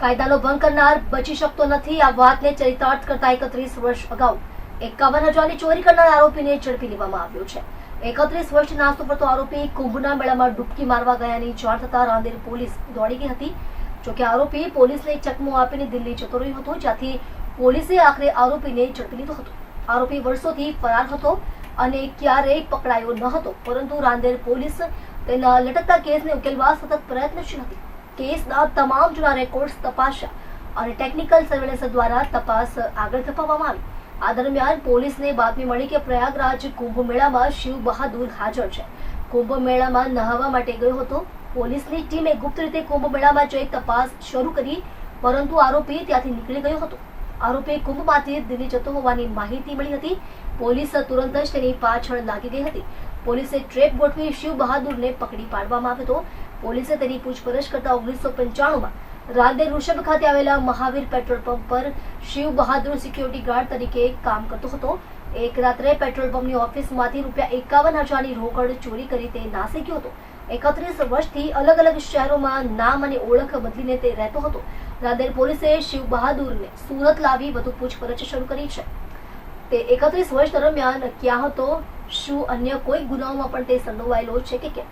કાયદાનો ભંગ કરનાર બચી શકતો નથી. આ વાતને ચરિતાર્થ કરતા એકત્રીસ વર્ષ અગાઉ એકાવન હજારની ચોરી કરનાર આરોપીને ઝડપી લેવામાં આવ્યો છે. એકત્રીસ વર્ષ નાસ્તો પડતો આરોપી કુંભના મેળામાં ડૂબકી મારવા ગયાની જાણ થતા રાંદેર પોલીસ દોડી ગઈ હતી. જોકે આરોપી પોલીસને ચકમો આપીને દિલ્હી જતો રહ્યો હતો, જ્યાંથી પોલીસે આખરે આરોપીને ઝડપી લીધો હતો. આરોપી વર્ષોથી ફરાર હતો અને ક્યારેય પકડાયો ન હતો, પરંતુ રાંદેર પોલીસ તેના લટકતા કેસને ઉકેલવા સતત પ્રયત્નશીલ હતી. કેસના તમામ જૂના રેકોર્ડ્સ તપાસ્યા અને ટેકનિકલ સર્વેલન્સ દ્વારા તપાસ આગળ ધપાવવામાં આવી. આ દરમિયાન પોલીસને બાતમી મળી કે પ્રયાગરાજ કુંભ મેળામાં શિવ બહાદુર હાજર છે. કુંભ મેળામાં નહાવા માટે ગયો હતો. પોલીસની ટીમે ગુપ્ત રીતે કુંભ મેળામાં જઈ તપાસ શરૂ કરી, પરંતુ આરોપી ત્યાંથી નીકળી ગયો હતો. આરોપી કુંભમાંથી દિલ્હી જતો હોવાની માહિતી મળી હતી. પોલીસ તુરંત જ તેની પાછળ લાગી ગઈ હતી. પોલીસે ટ્રેપ ગોઠવી શિવ બહાદુરને પકડી પાડવામાં આવ્યો હતો. પોલીસે તેની પૂછપરછ કરતા ઓગણીસો પંચાણુંમાં રાંદેર ઋષભ ખાતે આવેલા મહાવીર પેટ્રોલ પંપ પર શિવ બહાદુર સિક્યોરિટી ગાર્ડ તરીકે કામ કરતો હતો. એક રાત્રે પેટ્રોલ પંપની ઓફિસમાંથી રૂપિયા એકાવન હજારની રોકડ ચોરી કરી તે નાસી ગયો હતો. એકત્રીસ વર્ષથી અલગ અલગ શહેરોમાં નામ અને ઓળખ બદલીને તે રહેતો હતો. રાંદેર પોલીસે શિવ બહાદુરને સુરત લાવી વધુ પૂછપરછ શરૂ કરી છે. તે એકત્રીસ વર્ષ દરમિયાન ક્યાં હતો? શું અન્ય કોઈ ગુનાઓમાં પણ તે સંડોવાયેલો છે કે કેમ?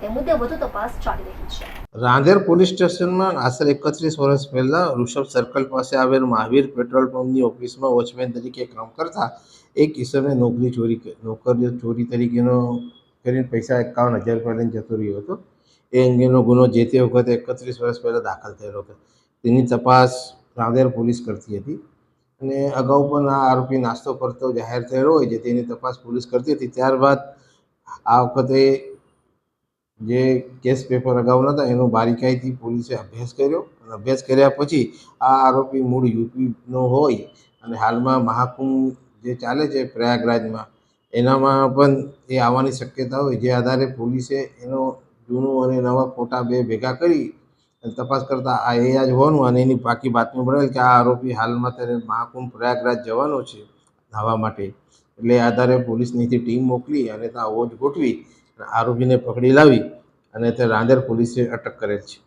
તે મુદ્દે વધુ તપાસ ચાલી રહી છે. રાંદેર પોલીસ સ્ટેશનમાં આશરે એકત્રીસ વર્ષ પહેલાં ઋષભ સર્કલ પાસે આવેલ મહાવીર પેટ્રોલ પંપની ઓફિસમાં વોચમેન તરીકે કામ કરતા એક કિશોરને નોકરી ચોરી નોકરી ચોરી તરીકેનો કરીને પૈસા એકાવન હજાર રૂપિયા લઈને જતો રહ્યો હતો. એ અંગેનો ગુનો જે તે વખતે એકત્રીસ વર્ષ પહેલાં દાખલ થયેલો હતો. તેની તપાસ રાંદેર પોલીસ કરતી હતી. અને અગાઉ પણ આ આરોપી નાસ્તો કરતો જાહેર થયેલો હોય છે તેની તપાસ પોલીસ કરતી હતી. ત્યારબાદ આ વખતે જે કેસ પેપર અગાઉ હતા એનો બારીકાઈથી પોલીસે અભ્યાસ કર્યો અને અભ્યાસ કર્યા પછી આ આરોપી મૂળ યુપીનો હોય અને હાલમાં મહાકુંભ જે ચાલે છે પ્રયાગરાજમાં, એનામાં પણ એ આવવાની શક્યતા હોય. જે આધારે પોલીસે એનો જૂનું અને નવા ફોટા બે ભેગા કરી તપાસ કરતાં આ એ આજ હોવાનું અને એની બાકી બાતમી મળેલ કે આ આરોપી હાલમાં ત્યારે મહાકુંભ પ્રયાગરાજ જવાનો છે નાહવા માટે. એટલે આધારે પોલીસની ટીમ મોકલી અને ત્યાં ઓજ ગોઠવી આરોપીને પકડી લાવી અને તે રાંદેર પોલીસે અટક કરેલ છે.